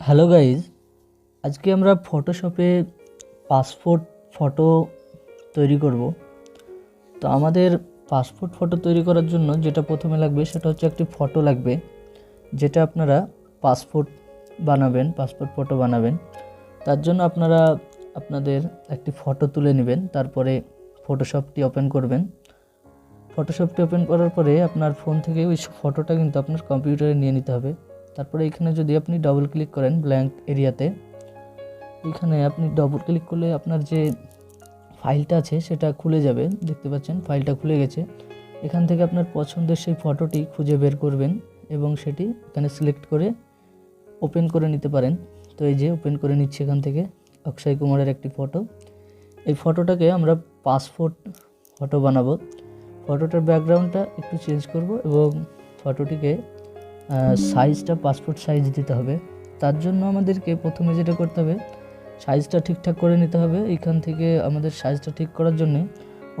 Hello guys আজকে আমরা ফটোশপে passport photo তৈরি করব। তো আমাদের পাসপোর্ট ফটো তৈরি করার জন্য যেটা প্রথমে লাগবে সেটা হচ্ছে একটি ফটো লাগবে, যেটা আপনারা পাসপোর্ট বানাবেন পাসপোর্ট ফটো বানাবেন। তার জন্য আপনারা আপনাদের একটি ফটো তুলে নেবেন, তারপরে ফটোশপটি ওপেন করবেন। ফটোশপটি ওপেন করার পরে আপনার ফোন থেকে ওই ফটোটা কিন্তু আপনার কম্পিউটারে নিয়ে নিতে হবে। তারপরে এখানে যদি আপনি ডবল ক্লিক করেন ব্ল্যাঙ্ক এরিয়াতে, এখানে আপনি ডবল ক্লিক করলে আপনার যে ফাইলটা আছে সেটা খুলে যাবে, দেখতে পাচ্ছেন ফাইলটা খুলে গেছে। এখান থেকে আপনার পছন্দের সেই ফটোটি খুঁজে বের করবেন এবং সেটি এখানে সিলেক্ট করে ওপেন করে নিতে পারেন। তো এই যে ওপেন করে নিচ্ছি এখান থেকে অক্ষয় কুমারের একটি ফটো এই ফটোটাকে আমরা পাসপোর্ট ফটো বানাবো। ফটোটার ব্যাকগ্রাউন্ডটা একটু চেঞ্জ করব এবং ফটোটিকে সাইজটা পাসপোর্ট সাইজ দিতে হবে। তার জন্য আমাদেরকে প্রথমে যেটা করতে হবে সাইজটা ঠিকঠাক করে নিতে হবে। এখান থেকে আমাদের সাইজটা ঠিক করার জন্য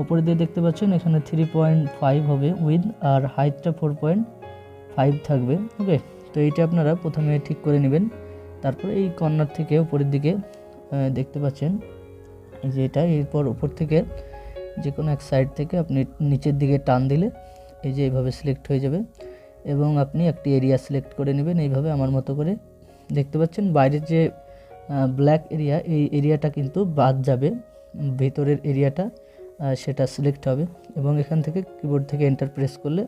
ওপরে দিয়ে দেখতে পাচ্ছেন, এখানে থ্রি পয়েন্ট ফাইভ হবে উইথ আর হাইটটা ফোর পয়েন্ট ফাইভ থাকবে ওকে তো এইটা আপনারা প্রথমে ঠিক করে নেবেন। তারপরে এই কর্নার থেকে উপরের দিকে দেখতে পাচ্ছেন, এই যে এটা, এরপর উপর থেকে যে কোনো এক সাইড থেকে আপনি নিচের দিকে টান দিলে এই যে এইভাবে সিলেক্ট হয়ে যাবে। এবং আপনি একটি এরিয়া সিলেক্ট করে নেবেন। এইভাবে আমার মতো করে দেখতে পাচ্ছেন, বাইরের যে ব্ল্যাক এরিয়া এই এরিয়াটা কিন্তু বাদ যাবে। ভেতরের এরিয়াটা সেটা সিলেক্ট হবে এবং এখান থেকে কিবোর্ড থেকে এন্টার প্রেস করলে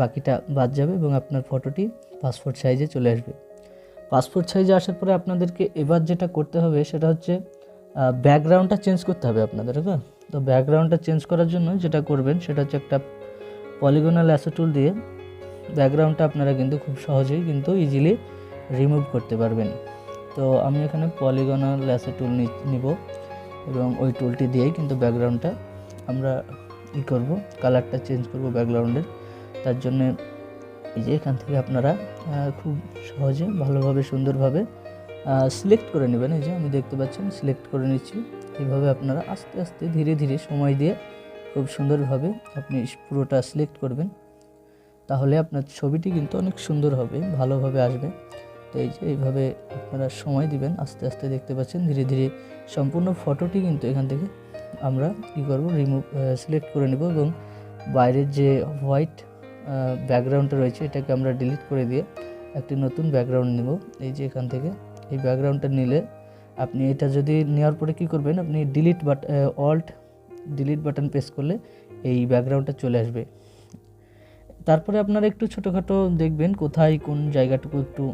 বাকিটা বাদ যাবে এবং আপনার ফটোটি পাসপোর্ট সাইজে চলে আসবে। পাসপোর্ট সাইজে আসার পরে আপনাদেরকে এবার যেটা করতে হবে, সেটা হচ্ছে ব্যাকগ্রাউন্ডটা চেঞ্জ করতে হবে আপনাদের, ওকে? তো ব্যাকগ্রাউন্ডটা চেঞ্জ করার জন্য যেটা করবেন, সেটা হচ্ছে একটা পলিগোনাল অ্যাসোটুল দিয়ে ব্যাকগ্রাউন্ডটা আপনারা কিন্তু খুব সহজেই কিন্তু ইজিলি রিমুভ করতে পারবেন। তো আমি এখানে পলিগোনাল ল্যাসো টুল নিব এবং ওই টুলটি দিয়েই কিন্তু ব্যাকগ্রাউন্ডটা আমরা ই করব কালারটা চেঞ্জ করব ব্যাকগ্রাউন্ডের। তার জন্য এই যে এখান থেকে আপনারা খুব সহজে ভালোভাবে সুন্দরভাবে সিলেক্ট করে নেবেন। এই যে আমি দেখতে পাচ্ছেন সিলেক্ট করে নিচ্ছি। এইভাবে আপনারা আস্তে আস্তে ধীরে ধীরে সময় দিয়ে খুব সুন্দরভাবে আপনি পুরোটা সিলেক্ট করবেন। তাহলে আপনার ছবিটি কিন্তু অনেক সুন্দর হবে, ভালোভাবে আসবে। তো এই যে এইভাবে আপনারা সময় দিবেন, আস্তে আস্তে দেখতে পাচ্ছেন, ধীরে ধীরে সম্পূর্ণ ফটোটি কিন্তু এখান থেকে আমরা কী করব রিমুভ সিলেক্ট করে নেব এবং বাইরের যে হোয়াইট ব্যাকগ্রাউন্ডটা রয়েছে, এটাকে আমরা ডিলিট করে দিয়ে একটি নতুন ব্যাকগ্রাউন্ড নেব। এই যে এখান থেকে এই ব্যাকগ্রাউন্ডটা নিলে আপনি এটা যদি নেওয়ার পরে কী করবেন, আপনি delete but alt delete button press করলে এই ব্যাকগ্রাউন্ডটা চলে আসবে। তারপরে আপনারা একটু ছোটোখাটো দেখবেন কোথায় কোন জায়গাটুকু একটু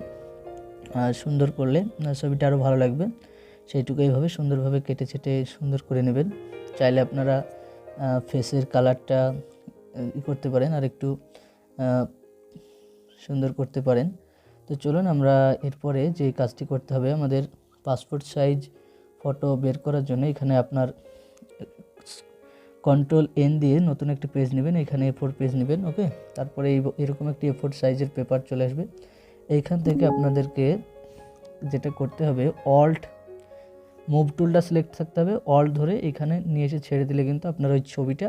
সুন্দর করলে ছবিটা আরও ভালো লাগবে। সেইটুকু এইভাবে সুন্দরভাবে কেটে ছেটে সুন্দর করে নেবেন। চাইলে আপনারা ফেসের কালারটা ই করতে পারেন আর একটু সুন্দর করতে পারেন। তো চলুন আমরা এরপরে যে কাজটি করতে হবে আমাদের পাসপোর্ট সাইজ ফটো বের করার জন্য এখানে আপনার কন্ট্রোল এন দিয়ে নতুন একটি পেজ নেবেন, এখানে এ ফোর পেজ নেবেন ওকে তারপরে এই এরকম একটি এ ফোর সাইজের পেপার চলে আসবে। এইখান থেকে আপনাদেরকে যেটা করতে হবে অল্ট মুভ টুলটা সিলেক্ট থাকতে হবে অল্ট ধরে এখানে নিয়ে এসে ছেড়ে দিলে কিন্তু আপনার ওই ছবিটা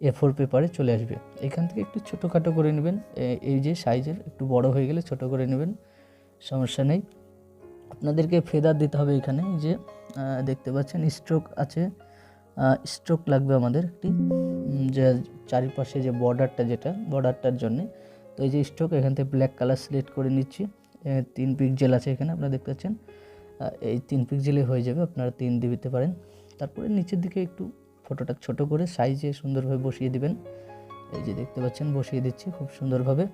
এ ফোর পেপারে চলে আসবে। এখান থেকে একটু ছোটোখাটো করে নেবেন এই যে সাইজের একটু বড় হয়ে গেলে ছোট করে নেবেন, সমস্যা নেই। আপনাদেরকে ফেদার দিতে হবে এখানে যে দেখতে পাচ্ছেন স্ট্রোক আছে স্ট্রোক লাগবে আমাদের একটি যে চারিপাশে যে বর্ডারটা যেটা বর্ডারটার জন্যে। তো এই যে স্ট্রোক এখান থেকে ব্ল্যাক কালার সিলেক্ট করে নিচ্ছি। তিন পিকজেল আছে এখানে, আপনারা দেখতে পাচ্ছেন। এই তিন পিকজেলে হয়ে যাবে, আপনারা তিন দিয়ে দিতে পারেন। তারপরে নিচের দিকে একটু ফটোটা ছোট করে সাইজে সুন্দরভাবে বসিয়ে দিবেন। এই যে দেখতে পাচ্ছেন, বসিয়ে দিচ্ছি খুব সুন্দরভাবে।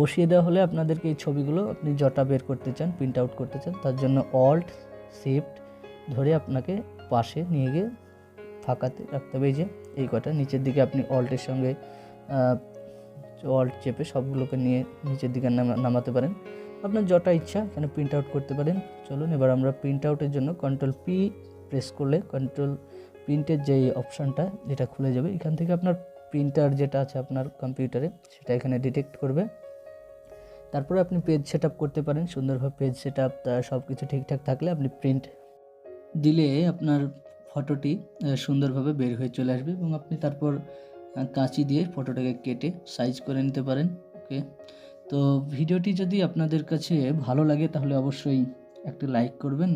বসিয়ে দেওয়া হলে আপনাদেরকে এই ছবিগুলো আপনি জটা বের করতে চান প্রিন্ট আউট করতে চান, তার জন্য অল্ট শিফট ধরে আপনাকে পাশে নিয়ে গিয়ে ফাঁকাতে রাখতে হবে। এই যে, এই কটা নিচের দিকে আপনি অল্টের সঙ্গে অল্ট চেপে সবগুলোকে নিয়ে নিচের দিকে নামা- নামাতে পারেন। আপনার যটা ইচ্ছা এখানে প্রিন্ট আউট করতে পারেন। চলুন, এবার আমরা প্রিন্ট আউটের জন্য কন্ট্রোল পি প্রেস করলে কন্ট্রোল প্রিন্টের যে অপশানটা যেটা খুলে যাবে, এখান থেকে আপনার প্রিন্টার যেটা আছে আপনার কম্পিউটারে সেটা এখানে ডিটেক্ট করবে। তারপরে আপনি পেজ সেট করতে পারেন। সুন্দরভাবে পেজ সেট আপ সব কিছু ঠিকঠাক থাকলে আপনি প্রিন্ট দিলে আপনার ফটোটি সুন্দরভাবে বের হয়ে চলে আসবে এবং আপনি তারপর কাঁচি দিয়ে ফটোটাকে কেটে সাইজ করে নিতে পারেন ওকে তো ভিডিওটি যদি আপনাদের কাছে ভালো লাগে তাহলে অবশ্যই একটা লাইক করবেন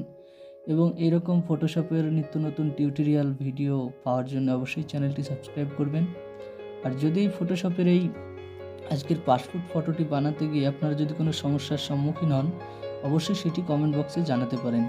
এবং এরকম ফটোশপের নিত্য নতুন টিউটোরিয়াল ভিডিও পাওয়ার জন্য অবশ্যই চ্যানেলটি সাবস্ক্রাইব করবেন। আর যদি ফটোশপের এই আজকের পাসপোর্ট ফটোটি বানাতে গিয়ে আপনারা যদি কোনো সমস্যার সম্মুখীন হন, অবশ্যই সেটি কমেন্ট বক্সে জানাতে পারেন।